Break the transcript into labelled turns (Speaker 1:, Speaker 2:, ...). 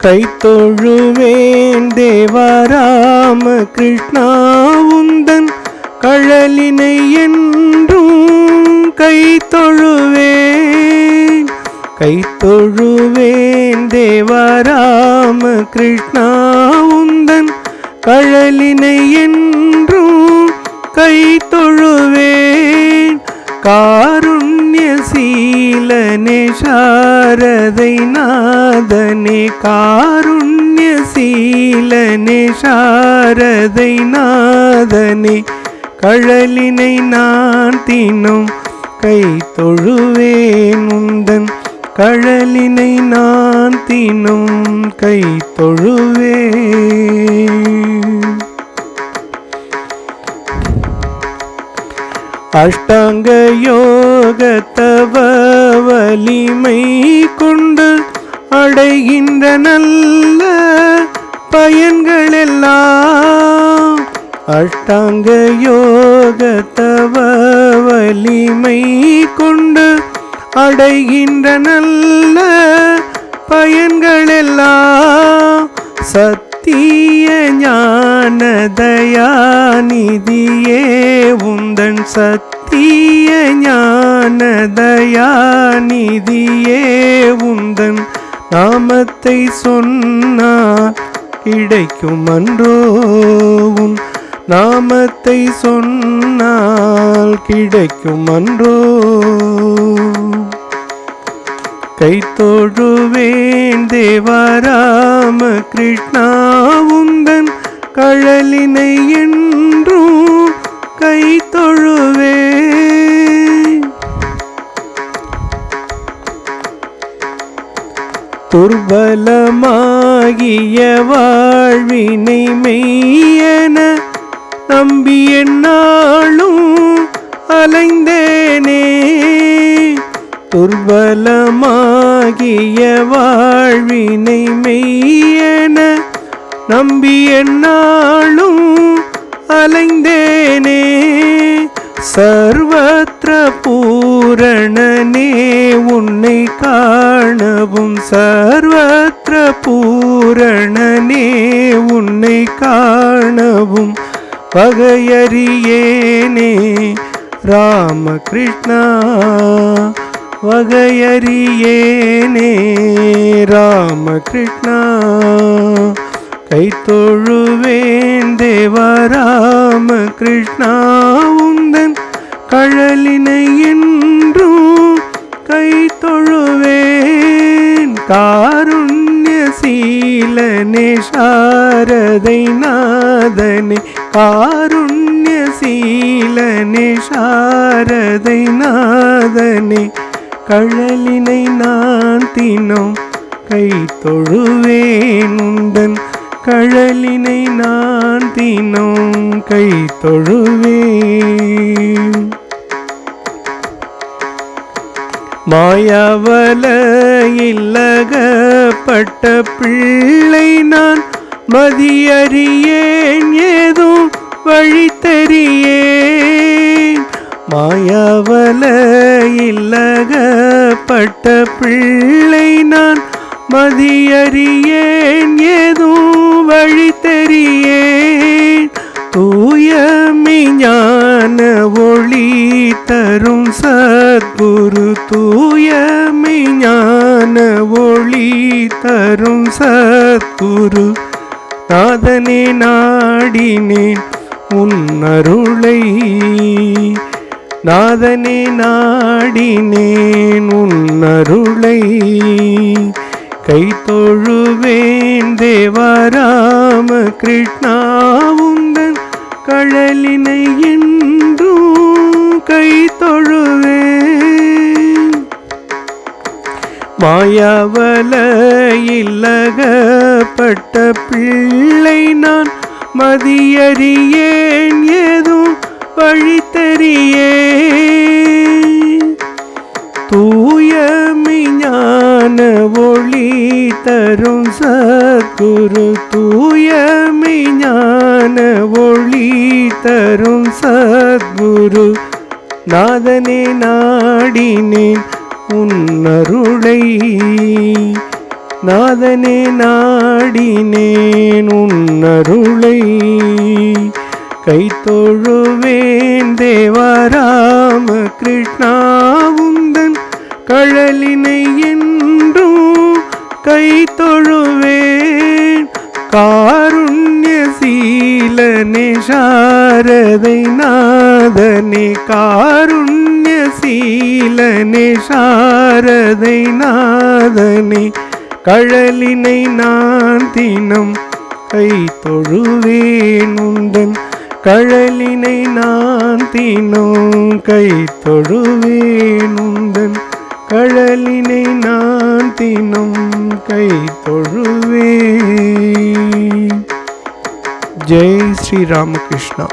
Speaker 1: கை தொழுவேன் தேவராம கிருஷ்ணா உந்தன் கழலினை என்றும் கை தொழுவேன் கை தொழுவேன் தேவராம கிருஷ்ணா உந்தன் கழலினை சீலனே சாரதை நாதனே காருண்ய சீலனே சாரதை நாதனே கழலினை நான் தினம் கை தொழுவேன் உந்தன் கழலினை நான் தினும் கை தொழுவேன். அஷ்டாங்க யோகத்தவ வலிமை கொண்டு அடைகின்ற நல்ல பயன்கள் எல்லாம் அஷ்டாங்க யோகத்தவ வலிமை கொண்டு அடைகின்ற நல்ல பயன்கள் எல்லாம் சத்திய ஞான தயாநிதியே உந்தன் சத்திய ஞானதயாநிதியே உந்தன் நாமத்தை சொன்னா கிடைக்கும் அன்றோ உன் நாமத்தை சொன்னால் கிடைக்கும் அன்றோ கைத்தொழுவேன் தேவராம கிருஷ்ணாவும் கடலினை என்றும் கை தொழுவே. துர்பலமாகிய வாழ்வினை மெய்யன நம்பி என்னாலும் அலைந்தேனே. துர்பலமாகிய வாழ்வினை மெய்யன நம்பி என்னாலும் அலைந்தேனே. சர்வத்திர பூரணனே உன்னை காணவும். சர்வத்திர பூரணனே உன்னை காணவும். வகையறியேனே ராமகிருஷ்ணா. வகையறியேனே ராமகிருஷ்ணா. கை தொழுவேன் தேவராம கிருஷ்ணா உந்தன் கழலினை என்றும் கை தொழுவேன் காருண்ய சீலனே சாரதை நாதனே காருண்ய சீலனே சாரதை நாதனே கழலினை நான் தினம் கை தொழுவேன் உந்தன் கழலினை நான் தினம் கை தொழுவேன். மாயாவல இல்லகப்பட்ட பிள்ளை நான் மதியறியேன் ஏதும் வழி தெரியேன். மாயாவல இல்லகப்பட்ட பிள்ளை நான் மதியறியேன் ஏதும் வழி தெரியேன். தூயமை ஞான ஒளி தரும் சத்குரு தூயமை ஞான ஒளி தரும் சத்குரு. நாதனே நாடினேன் உன் அருளை நாதனே நாடினேன் உன் அருளை. கை தொழுவேன் தேவராம கிருஷ்ணா உந்தன் கழலினை என்றும் கை தொழுவேன் மாயாவல இல்லகப்பட்ட பிள்ளை நான் மதியறியேன் ஏதும் வழி சத்குரு தூயமை ஞான ஒளி தரும் சத்குரு நாதனே நாடினேன் உன் நாதனே நாடினேன் உன்னருளை கை தொழுவேன் தேவராம கிருஷ்ணாவுந்தன் கழலினை என்றும் கை சீலனே சாரதை நாதனே காருண்ய சீலனே சாரதை நாதனே கழலினை நான் தினம் கை தொழுவேன் உந்தன் கழலினை நான் தினம் கை தொழுவேன் உந்தன் கழலினை நான் தினம் கை தொழுவேன். ஜெய் ஸ்ரீ ராமகிருஷ்ணா